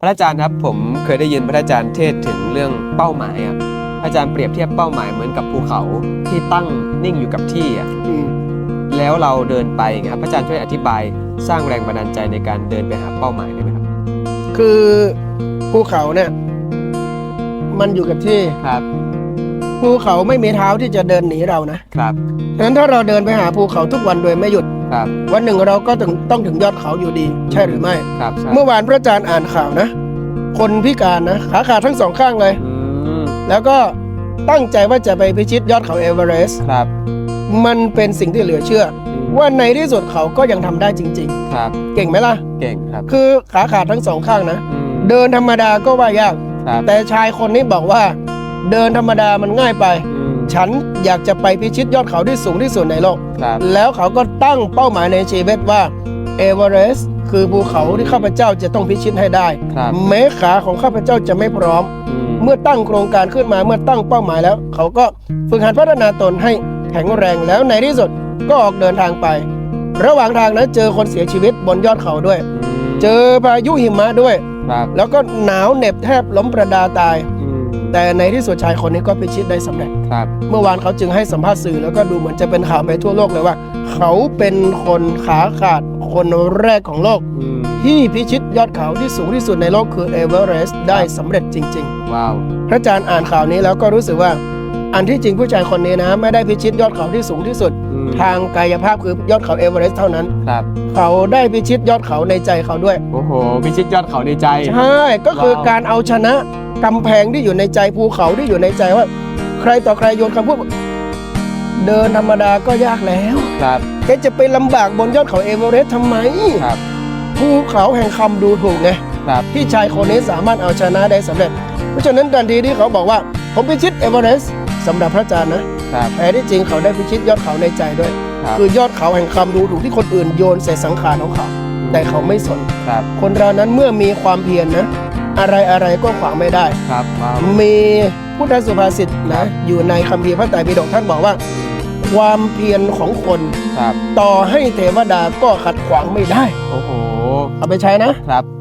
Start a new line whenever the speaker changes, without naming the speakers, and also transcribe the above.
พระอาจารย์ครับผมเคยได้ยินพระอาจารย์เทศน์ถึงเรื่องเป้าหมายอะพระอาจารย์เปรียบเทียบเป้าหมายเหมือนกับภูเขาที่ตั้งนิ่งอยู่กับที่อะ
อืม
แล้วเราเดินไปอย่างเงี้ยครับพระอาจารย์ช่วยอธิบายสร้างแรงบันดาลใจในการเดินไปหาเป้าหมายได้ไหมครับ
คือภูเขาเนี่ยมันอยู่กับที่
ครับ
ภูเขาไม่มีเท้าที่จะเดินหนีเรานะครับฉะนั้นถ้าเราเดินไปหาภูเขาทุกวันโดยไม่หยุด
ครับ
วันหนึ่งเราก็ถึงต้องถึงยอดเขาอยู่ดี ใช่หรือไม่
ครับใช่
เมื่อวานพระอาจารย์อ่านข่าวนะ คนพิการนะขาขาดทั้งสองข้างเลย
อืม
แล้วก็ตั้งใจว่าจะไปพิชิตยอดเขาเอเวอเรสต์
ครับ
มันเป็นสิ่งที่เหลือเชื่อ
อืม
ว่าในที่สุดเขาก็ยังทำได้จริง
ครับ
ๆ เก่งไหมล่ะ
เก่งครับ
คือขาขาดทั้งสองข้างนะ
อืม
เดินธรรมดาก็ว่ายาก
ครับ
แต่ชายคนนี้บอกว่า เดินธรรมดามันง่ายไป
อืม
ฉันอยากจะไปพิชิตยอดเขาที่สูงที่สุดในโลก
ครับ
แล้วเขาก็ตั้งเป้าหมายในชีวิตว่าเอเวอเรสต์คือภูเขาที่ข้าพเจ้าจะต้องพิชิตให้ได้
ครับ
แม้ขาของข้าพเจ้าจะไม่พร้อม
อืม
เมื่อตั้งโครงการขึ้นมาเมื่อตั้งเป้าหมายแล้ว เขาก็ฝึกหัดพัฒนาตนให้แข็งแรงแล้วในที่สุดก็ออกเดินทางไป ระหว่างทางนั้นเจอคนเสียชีวิตบนยอดเขาด้วย
ม
เจอพายุหิมะด้วย
ครับ
แล้วก็หนาวเหน็บแทบล้มประดาตาย
อืม
แต่ในที่สุดชายคนนี้ก็พิชิตได้สำเร็จ
ครับ
เมื่อวานเขาจึงให้สัมภาษณ์สื่อแล้วก็ดูเหมือนจะเป็นข่าวไปทั่วโลกเลยว่า เขาเป็นคนขาขาดคนแรกของโลก
อืม
ที่พิชิตยอดเขาที่สูงที่สุดในโลกคือเอเวอเรสต์ได้สำเร็จจริง
ว้าว
ๆพระอาจารย์อ่านข่าวนี้แล้วก็รู้สึกว่า อันที่จริงผู้ชายคนนี้นะไม่ได้พิชิตยอดเขาที่สูงที่สุด
อืม
ทางกายภาพคือยอดเขาเอเวอเรสต์เท่านั้น
ครับ
เขาได้พิชิตยอดเขาในใจเขาด้วย
โอ้โห พิชิตยอดเขาในใจ
ใช่ก็คือ
ว้าว
การเอาชนะกำแพงที่อยู่ในใจภูเขาที่อยู่ในใจว่า ใครต่อใครโยนคำพูดว่าเดินธรรมดาก็ยากแล้ว
ครับ
แกจะไปลำบากบนยอดเขาเอเวอเรสต์ทำไม
ครับ
ภูเขาแห่งคำดูถูกไง
ครับ
ที่ชายคนนี้สามารถเอาชนะได้สำเร็จ เพราะฉะนั้นทันทีที่เขาบอกว่า ผมพิชิตเอเวอเรสต์ สำหรับพระอาจารย์นะครับแต่ที่จริงเขาได้พิชิตยอดเขาในใจด้วย
ครับ
คือยอดเขาแห่งคำดูถูกที่คนอื่นโยนใส่สังขารของเขา แต่เขาไม่สน
ครับ
คนเรานั้นเมื่อมีความเพียรนะอะไรอะไรก็ขวางไม่ได้
ครับว้าว
มีพุทธสุภาษิตนะ อยู่ในคัมภีร์พระไตรปิฎกท่านบอกว่า ความเพียรของคน
ครับ
ต่อให้เทวดาก็ขัดขวางไม่ได้
โอ้โห
เอาไปใช้นะ
ครับ